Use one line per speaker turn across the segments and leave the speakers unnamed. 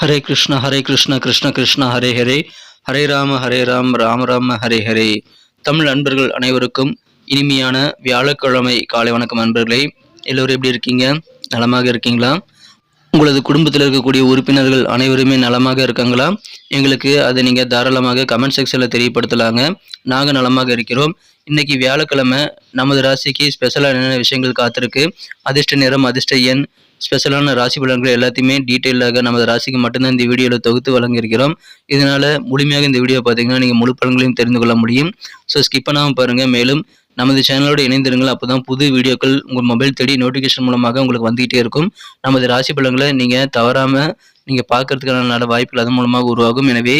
ஹரே கிருஷ்ண ஹரே கிருஷ்ண கிருஷ்ண கிருஷ்ண ஹரே ஹரே ஹரே ராம ஹரே ராம் ராம ராம ஹரே ஹரே தமிழ் அன்பர்கள் அனைவருக்கும் இனிமையான வியாழக்கிழமை காலை வணக்கம் அன்பர்களே. எல்லோரும் எப்படி இருக்கீங்க? நலமாக இருக்கீங்களா? உங்களது குடும்பத்தில் இருக்கக்கூடிய உறுப்பினர்கள் அனைவருமே நலமாக இருக்காங்களா? எங்களுக்கு அதை நீங்கள் தாராளமாக கமெண்ட் செக்ஷனில் தெரியப்படுத்தலாங்க. நாங்கள் நலமாக இருக்கிறோம். இன்னைக்கு வியாழக்கிழமை நமது ராசிக்கு ஸ்பெஷலாக என்னென்ன விஷயங்கள் காத்திருக்கு? அதிர்ஷ்ட நிறம் அதிர்ஷ்ட எண் ஸ்பெஷலான ராசி பலன்கள் எல்லாத்தையுமே டீட்டெயிலாக நமது ராசிக்கு மட்டும்தான் இந்த வீடியோவில் தொகுத்து வழங்கியிருக்கிறோம். இதனால் முழுமையாக இந்த வீடியோ பார்த்தீங்கன்னா நீங்கள் முழு பலன்களையும் தெரிந்து கொள்ள முடியும். ஸோ ஸ்கிப் பண்ணாமல் பாருங்கள் மேலும் நமது சேனலோடு இணைந்திருங்கள். அப்போ தான் புது வீடியோக்கள் உங்கள் மொபைல் தேடி நோட்டிஃபிகேஷன் மூலமாக உங்களுக்கு வந்துகிட்டே இருக்கும். நமது ராசி பலன்களை நீங்கள் தவறாமல் நீங்கள் பார்க்கறதுக்கான நல்ல வாய்ப்புகள் அதன் மூலமாக உருவாகும். எனவே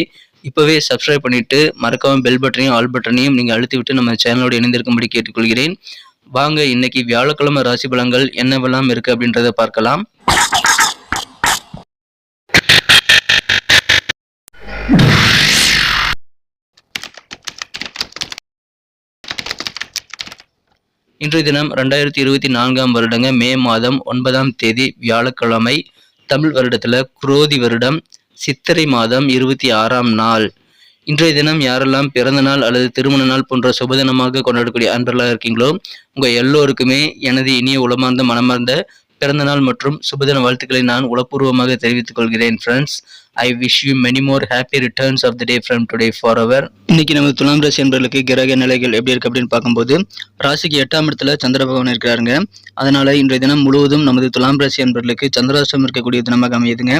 இப்போவே சப்ஸ்கிரைப் பண்ணிவிட்டு மறக்காமல் பெல் பட்டனையும் ஆல் பட்டனையும் நீங்கள் அழுத்தி விட்டு நம்ம சேனலோடு இணைந்திருக்கும்படி கேட்டுக்கொள்கிறேன். வாங்க இன்னைக்கு வியாழக்கிழமை ராசி பலன்கள் என்னவெல்லாம் இருக்கு அப்படின்றத பார்க்கலாம். இன்றைய தினம் ரெண்டாயிரத்தி இருபத்தி நான்காம் வருடங்க மே மாதம் ஒன்பதாம் தேதி வியாழக்கிழமை தமிழ் வருடத்துல குரோதி வருடம் சித்திரை மாதம் இருபத்தி ஆறாம் நாள். இன்றைய தினம் யாரெல்லாம் பிறந்த நாள் அல்லது திருமண நாள் போன்ற சுபதினமாக கொண்டாடக்கூடிய அன்பர்களாக இருக்கீங்களோ உங்க எல்லோருக்குமே எனது இனிய உளமார்ந்த மனமார்ந்த பிறந்த நாள் மற்றும் சுபதின வாழ்த்துக்களை நான் உளப்பூர்வமாக தெரிவித்துக் கொள்கிறேன் friends I wish you many more happy returns of the day from today for அவர் இன்னைக்கு நம்ம துலாம் ராசி என்பர்களுக்கு கிரக நிலைகள் எப்படி இருக்கு அப்படின்னு பார்க்கும்போது ராசிக்கு எட்டாம் இடத்துல சந்திர பகவான் இருக்கிறாருங்க. அதனால இன்றைய தினம் முழுவதும் நமது துலாம் ராசி என்பவர்களுக்கு சந்திராஷ்டம் இருக்கக்கூடிய தினமாக அமையுதுங்க.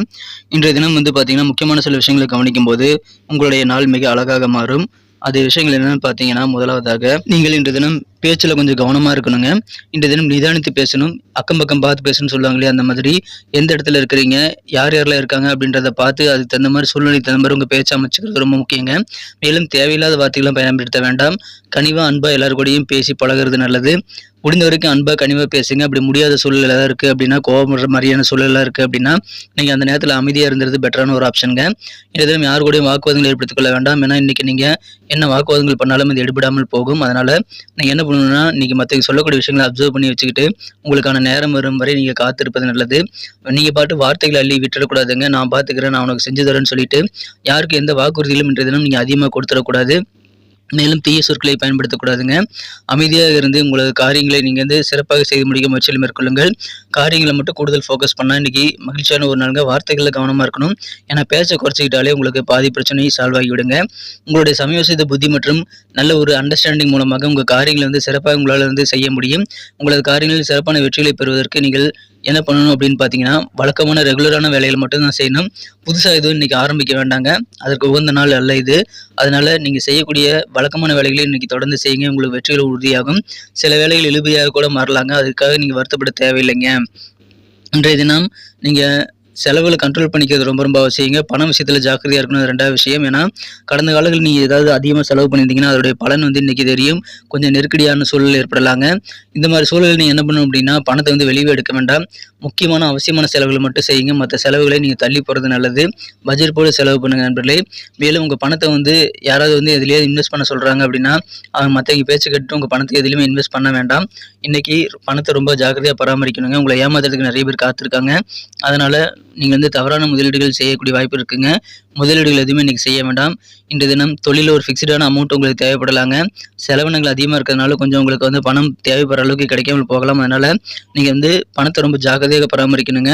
இன்றைய தினம் வந்து பார்த்தீங்கன்னா முக்கியமான சில விஷயங்களை கவனிக்கும் போது உங்களுடைய நாள் மிக அழகாக மாறும். அது விஷயங்கள் என்னென்னு பார்த்தீங்கன்னா முதலாவதாக நீங்கள் இன்று தினம் பேச்சில் கொஞ்சம் கவனமாக இருக்கணுங்க. இன்றைய தினம் நிதானித்து பேசணும். அக்கம் பக்கம் பார்த்து பேசணும்னு சொல்லுவாங்களே அந்த மாதிரி. எந்த இடத்துல இருக்கிறீங்க? யார் யாரெல்லாம் இருக்காங்க அப்படின்றத பார்த்து அதுக்கு தகுந்த மாதிரி சூழ்நிலைக்கு தகுந்த மாதிரி உங்கள் பேச்சு அமைச்சுக்கிறது ரொம்ப முக்கியங்க. மேலும் தேவையில்லாத வார்த்தைகளும் பயன்படுத்த வேண்டாம். கனிவாக அன்பாக எல்லாரு கூடயும் பேசி பழகிறது நல்லது. முடிந்த வரைக்கும் அன்பாக கனிவாக பேசுங்க. அப்படி முடியாத சூழ்நிலை இருக்குது அப்படின்னா கோபப்படுற மாதிரியான சூழ்நிலை இருக்குது அப்படின்னா நீங்கள் அந்த நேரத்தில் அமைதியாக இருந்தது பெட்டரான ஒரு ஆப்ஷனுங்க எதுவும் யார் கூடயும் வாக்குவாதங்கள் ஏற்படுத்திக் கொள்ள வேண்டாம். ஏன்னா இன்றைக்கி நீங்கள் என்ன வாக்குவாதங்கள் பண்ணாலும் அது எடுபடாமல் போகும். அதனால் நீங்கள் என்ன பண்ணணும்னா நீங்கள் மற்றவங்க சொல்லக்கூடிய விஷயங்களை அப்சர்வ் பண்ணி வச்சுக்கிட்டு உங்களுக்கான நேரம் வரும் வரை நீங்கள் காத்திருப்பது நல்லது. நீங்கள் பாட்டு வார்த்தைகளை அள்ளி விட்டுறக்கூடாதுங்க. நான் பார்த்துக்கிறேன் நான் உனக்கு செஞ்சு தரேன்னு சொல்லிட்டு யாருக்கு எந்த வாக்குறுதியிலும் இன்றைய தினம் நீங்கள் அதிகமாக கொடுத்துடக்கூடாது. மேலும் தீய சொற்களை பயன்படுத்தக்கூடாதுங்க. அமைதியாக இருந்து உங்களது காரியங்களை நீங்கள் வந்து சிறப்பாக செய்து முடிக்க முயற்சியில் மேற்கொள்ளுங்கள். காரியங்களை மட்டும் கூடுதல் ஃபோக்கஸ் பண்ணால் இன்றைக்கி மகிழ்ச்சியான ஒரு நாளுங்க. வார்த்தைகளில் கவனமாக இருக்கணும். ஏன்னா பேச்சை குறைச்சிக்கிட்டாலே உங்களுக்கு பாதி பிரச்சனையை சால்வ் ஆகிவிடுங்க. உங்களுடைய சமயோசித்த புத்தி மற்றும் நல்ல ஒரு அண்டர்ஸ்டாண்டிங் மூலமாக உங்கள் காரியங்களை வந்து சிறப்பாக உங்களால் வந்து செய்ய முடியும். உங்களது காரியங்களில் சிறப்பான வெற்றிகளை பெறுவதற்கு நீங்கள் என்ன பண்ணணும் அப்படின்னு பார்த்தீங்கன்னா வழக்கமான ரெகுலரான வேலைகள் மட்டும் தான் செய்யணும். புதுசாக எதுவும் இன்றைக்கி ஆரம்பிக்க வேண்டாங்க. அதற்கு உகந்த நாள் அல்ல இது. அதனால் நீங்கள் செய்யக்கூடிய வழக்கமான வேலைகளை இன்றைக்கி தொடர்ந்து செய்யுங்க. உங்களுக்கு வெற்றிகள் உறுதியாகும். சில வேலைகள் இழுபையாக கூட மாறலாங்க. அதுக்காக நீங்கள் வருத்தப்பட தேவையில்லைங்க. இன்றைய தினம் நீங்கள் செலவுகளை கண்ட்ரோல் பண்ணிக்கிறது ரொம்ப ரொம்ப அவசியங்க. பண விஷயத்தில் ஜாக்கிரதையாக இருக்கணும் ரெண்டாவது விஷயம். ஏன்னா கடந்த காலங்களில் நீங்கள் ஏதாவது அதிகமாக செலவு பண்ணியிருந்தீங்கன்னா அதோடைய பலன் வந்து இன்றைக்கி தெரியும். கொஞ்சம் நெருக்கடியான சூழல் ஏற்படலாங்க. இந்த மாதிரி சூழலில் நீங்கள் என்ன பண்ணணும் அப்படின்னா பணத்தை வந்து வெளியே எடுக்க வேண்டாம். முக்கியமான அவசியமான செலவுகளை மட்டும் செய்யுங்க. மற்ற செலவுகளை நீங்கள் தள்ளி போகிறது நல்லது. பட்ஜெட் போல செலவு பண்ணுங்கள் நண்பர்களே. மேலும் உங்கள் பணத்தை வந்து யாராவது வந்து எதுலேயே இன்வெஸ்ட் பண்ண சொல்கிறாங்க அப்படின்னா அவங்க மற்றவங்க பேச்சு கேட்டு உங்கள் பணத்தை எதுலேயுமே இன்வெஸ்ட் பண்ண வேண்டாம். இன்றைக்கி பணத்தை ரொம்ப ஜாக்கிரதையாக பராமரிக்கணுங்க. உங்களை ஏமாத்துறதுக்கு நிறைய பேர் காத்திருக்காங்க. அதனால் நீங்கள் வந்து தவறான முதலீடுகள் செய்யக்கூடிய வாய்ப்பு இருக்குங்க. முதலீடுகள் எதுவுமே இன்றைக்கி செய்ய வேண்டாம். இன்று தினம் தொழிலில் ஒரு ஃபிக்ஸ்டான அமௌண்ட் உங்களுக்கு தேவைப்படலாங்க. செலவினங்கள் அதிகமாக இருக்கிறதுனால கொஞ்சம் உங்களுக்கு வந்து பணம் தேவைப்படுற அளவுக்கு கிடைக்காமல் போகலாம். அதனால் நீங்கள் வந்து பணத்தை ரொம்ப ஜாக்கிரதையாக பராமரிக்கணுங்க.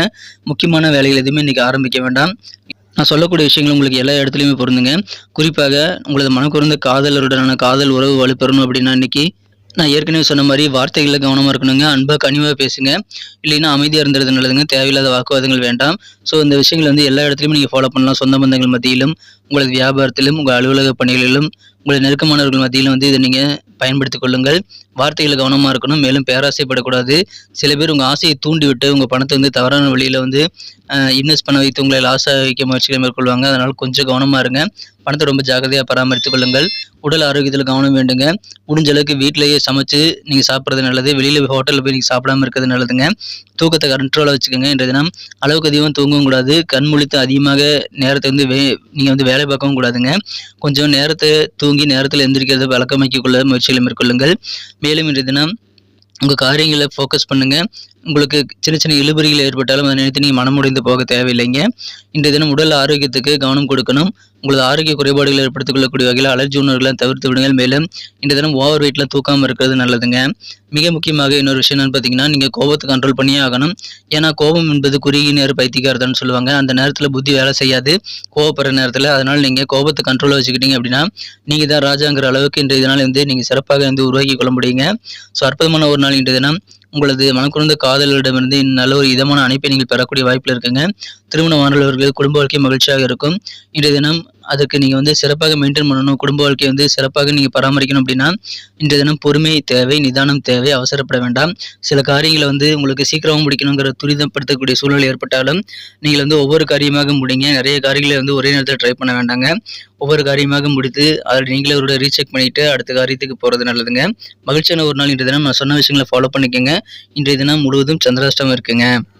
முக்கியமான வேலைகள் எதுவுமே இன்றைக்கி ஆரம்பிக்க வேண்டாம். நான் சொல்லக்கூடிய விஷயங்கள் உங்களுக்கு எல்லா இடத்துலையுமே பொருந்துங்க. குறிப்பாக உங்களது மனக்குறந்த காதலருடனான காதல் உறவு வலுப்பெறணும் அப்படின்னா இன்றைக்கி நான் ஏற்கனவே சொன்ன மாதிரி வார்த்தைகளில் கவனமாக இருக்கணுங்க. அன்பாக கனிவாக பேசுங்க. இல்லைன்னா அமைதியாக இருந்துறது நல்லதுங்க. தேவையில்லாத வாக்குவாதங்கள் வேண்டாம். ஸோ இந்த விஷயங்கள் வந்து எல்லா இடத்துலையும் நீங்கள் ஃபாலோ பண்ணலாம். சொந்த பந்தங்கள் மத்தியிலும் உங்களது வியாபாரத்திலும் உங்கள் அலுவலக பணிகளிலும் உங்களை நெருக்கமானவர்கள் மத்தியில் வந்து இதை நீங்கள் பயன்படுத்திக் கொள்ளுங்கள். வார்த்தைகள் கவனமாக இருக்கணும். மேலும் பேராசைப்படக்கூடாது. சில பேர் உங்கள் ஆசையை தூண்டிவிட்டு உங்கள் பணத்தை வந்து தவறான வழியில் வந்து இன்வெஸ்ட் பண்ண வைத்து உங்களை லாஸ் வைக்க முயற்சிகளை மேற்கொள்வாங்க. அதனால் கொஞ்சம் கவனமாக இருங்க. பணத்தை ரொம்ப ஜாக்கிரதையாக பராமரித்துக் கொள்ளுங்கள். உடல் ஆரோக்கியத்தில் கவனம் வேண்டுங்க. முடிஞ்ச அளவுக்கு வீட்டிலேயே சமைச்சு நீங்கள் சாப்பிட்றது நல்லது. வெளியில் ஹோட்டலில் போய் நீங்கள் சாப்பிடாம இருக்கிறது நல்லதுங்க. தூக்கத்தை கண்ட்ரோலாக வச்சுக்கோங்க. இன்றைய தினம் அளவுக்கு அதிகமாக தூங்கவும் கூடாது. கண் முழித்து அதிகமாக நேரத்தை வந்து வே நீங்கள் வந்து வேலை பார்க்கவும் கூடாதுங்க. கொஞ்சம் நேரத்தை தூங்கி நேரத்தில் எந்திரிக்கிறத வழக்கமாக்கிக் கொள்ள முயற்சிகளை மேற்கொள்ளுங்கள். மேலும் இன்றைய தினம் உங்கள் காரியங்களை ஃபோக்கஸ் பண்ணுங்கள் உங்களுக்கு சின்ன சின்ன இழுபறிகள் ஏற்பட்டாலும் அதை நினைத்து நீங்கள் மனமுடைந்து போக தேவையில்லைங்க. இன்றைய தினம் உடல் ஆரோக்கியத்துக்கு கவனம் கொடுக்கணும். உங்களது ஆரோக்கிய குறைபாடுகள் ஏற்படுத்திக் கொள்ளக்கூடிய வகையில் அலர்ஜி உணர்வுகளை தவிர்த்து விடுங்கள். மேலும் இந்த தினம் ஓவர் வெயிட்லாம் தூக்காமல் இருக்கிறது நல்லதுங்க. மிக முக்கியமாக இன்னொரு விஷயம் என்னன்னு பார்த்தீங்கன்னா நீங்கள் கோபத்தை கண்ட்ரோல் பண்ணியே ஆகணும். ஏன்னா கோபம் என்பது குறுகிய நேர பைத்தியக்காரதான்னு சொல்லுவாங்க. அந்த நேரத்தில் புத்தி வேலை செய்யாது. கோவப்படுற நேரத்தில். அதனால் நீங்கள் கோபத்தை கண்ட்ரோலாக வச்சுக்கிட்டீங்க அப்படின்னா நீங்கள் தான் ராஜாங்கிற அளவுக்கு இன்றைய தினம் வந்து நீங்கள் சிறப்பாக வந்து உருவாக்கி கொள்ள முடியுங்க. ஸோ அற்புதமான ஒரு நாள் இன்றைய தினம். உங்களது மனக்குறந்த காதலரிடமிருந்து நல்ல ஒரு இதமான அணைப்பை நீங்கள் பெறக்கூடிய வாய்ப்பில் இருக்குங்க. திருமணமானவர்கள் குடும்ப வாழ்க்கை மகிழ்ச்சியாக இருக்கும். இன்றைய தினம் அதுக்கு நீங்கள் வந்து சிறப்பாக மெயின்டைன் பண்ணணும். குடும்ப வாழ்க்கையை வந்து சிறப்பாக நீங்கள் பராமரிக்கணும் அப்படின்னா இன்றைய தினம் பொறுமை தேவை நிதானம் தேவை அவசரப்பட வேண்டாம். சில காரியங்களை வந்து உங்களுக்கு சீக்கிரமாக முடிக்கணுங்கிற துரிதப்படுத்தக்கூடிய சூழ்நிலை ஏற்பட்டாலும் நீங்கள் வந்து ஒவ்வொரு காரியமாக முடிங்க. நிறைய காரியங்களை வந்து ஒரே நேரத்தில் ட்ரை பண்ண வேண்டாங்க. ஒவ்வொரு காரியமாக முடித்து அதில் நீங்களே ஒரு ரீசெக் பண்ணிவிட்டு அடுத்த காரியத்துக்கு போகிறது நல்லதுங்க. மகிழ்ச்சியான ஒரு நாள் இன்றைய தினம். நான் சொன்ன விஷயங்களை ஃபாலோ பண்ணிக்கோங்க. இன்றைய தினம் முழுவதும் சந்திராஷ்டமம் இருக்குங்க.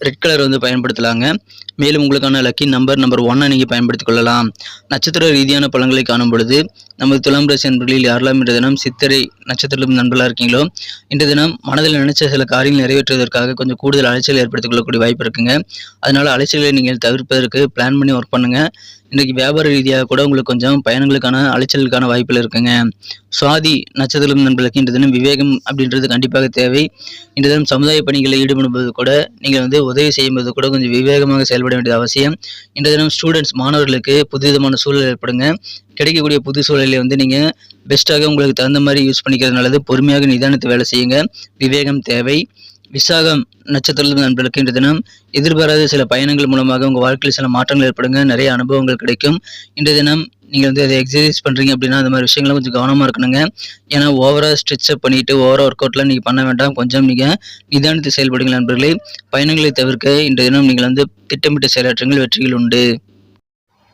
ரெட் கலர் வந்து பயன்படுத்தலாங்க. மேலும் உங்களுக்கான லக்கி நம்பர் நம்பர் ஒன்னை நீங்கள் பயன்படுத்திக் கொள்ளலாம். நட்சத்திர ரீதியான பழங்களை காணும் பொழுது நமது துலாம் ராசி நண்பர்களில் யாரெல்லாம் இன்றைய தினம் சித்திரை நட்சத்திரம் நண்பர்களாக இருக்கீங்களோ இன்றைய தினம் மனதில் நினைச்ச சில காரியங்கள் நிறைவேற்றுவதற்காக கொஞ்சம் கூடுதல் அலைச்சல் ஏற்படுத்திக் கொள்ளக்கூடிய வாய்ப்பு இருக்குங்க. அதனால் அலைச்சல்களை நீங்கள் தவிர்ப்பதற்கு பிளான் பண்ணி ஒர்க் பண்ணுங்கள் இன்றைக்கி வியாபார ரீதியாக கூட உங்களுக்கு கொஞ்சம் பயணங்களுக்கான அலைச்சலுக்கான வாய்ப்பில் இருக்குங்க. சுவாதி நட்சத்திரம் நண்பர்களுக்கு இன்று தினம் விவேகம் அப்படின்றது கண்டிப்பாக தேவை. இன்று தினம் சமுதாய பணிகளில் ஈடுபடும்போது கூட நீங்கள் வந்து உதவி செய்யும்போது கூட கொஞ்சம் விவேகமாக செயல்பட வேண்டியது அவசியம். இன்று தினம் ஸ்டூடெண்ட்ஸ் மாணவர்களுக்கு புதுவிதமான சூழல் ஏற்படுங்க. கிடைக்கக்கூடிய புது சூழலை வந்து நீங்கள் பெஸ்ட்டாக உங்களுக்கு தகுந்த மாதிரி யூஸ் பண்ணிக்கிறது நல்லது பொறுமையாக நிதானத்தை வேலை செய்யுங்க. விவேகம் தேவை. விசாகம் நட்சத்திரத்தில் நண்பர்களுக்கு இன்று தினம் எதிர்பாராத சில பயணங்கள் மூலமாக உங்கள் வாழ்க்கையில் சில மாற்றங்கள் ஏற்படுங்க நிறைய அனுபவங்கள் கிடைக்கும். இன்றைய தினம் நீங்கள் வந்து அதை எக்ஸசைஸ் பண்ணுறீங்க அப்படின்னா அந்த மாதிரி விஷயங்களும் கொஞ்சம் கவனமாக இருக்கணுங்க. ஏன்னா ஓவராக ஸ்ட்ரெச்சப் பண்ணிவிட்டு ஓவராக ஒர்க் அவுட்லாம் நீங்கள் பண்ண வேண்டாம். கொஞ்சம் நீங்கள் நிதானித்து செயல்படுங்கள் நண்பர்களே. பயணங்களை தவிர்க்க இன்றைய தினம் நீங்கள் வந்து திட்டமிட்ட செயலாற்றங்கள் வெற்றிகள் உண்டு.